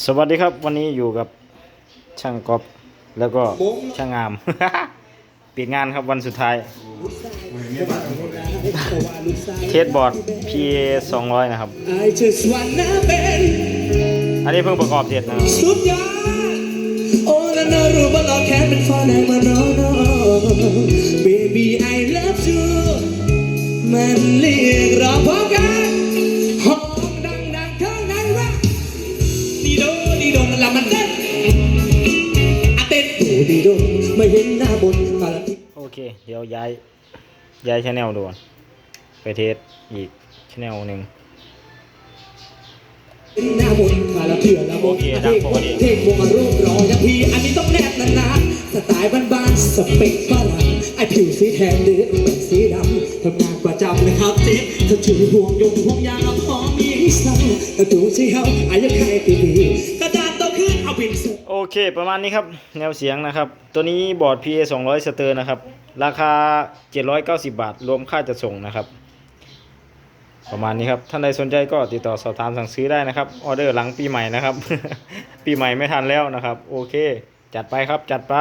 สวัสดีครับวันนี้อยู่กับช่างกอบแล้วก็ช่างงาม ปิดงานครับวันสุดท้าย เทสบอร์ด PA 200 นะครับ อันนี้เพิ่งประกอบเสร็จนะครับมันเรียกร้อม ดีโดดีโดนั่นละมันเต้นอะเต้นโอ้ดีโดไม่เห็นหน้าบนมาละโอเค เดี๋ยวย้าย ย้ายชแนลด่วนไปเทสอีกชแนลหนึ่งหน้าบนมาละเถื่อละบโอนเคดังปกติเทพวงรมณ์รอย่างพี่อันนี้ต้องแนบนานๆสไตล์บ้านๆสเปคฝรั่งไอผิวสีแทนหรือเป็นสีดำทำงานประจำนะครับเจ๊ถ้าถือห่วงยงห่วงยางเอาพอมี ห้เศร้าแต่ดูสิเฮาอายุใครปีดีกระดาษโตขึ้นเอาบินส่งโอเค ประมาณนี้ครับ แนวเสียงนะครับ ตัวนี้บอร์ด PA 200สเตอร์นะครับ ราคา 790 บาท รวมค่าจัดส่งนะครับ ประมาณนี้ครับ ท่านใดสนใจก็ติดต่อสอบถามสั่งซื้อได้นะครับ ออเดอร์หลังปีใหม่นะครับ ปีใหม่ไม่ทันแล้วนะครับ โอเค จัดไปครับ จัดไป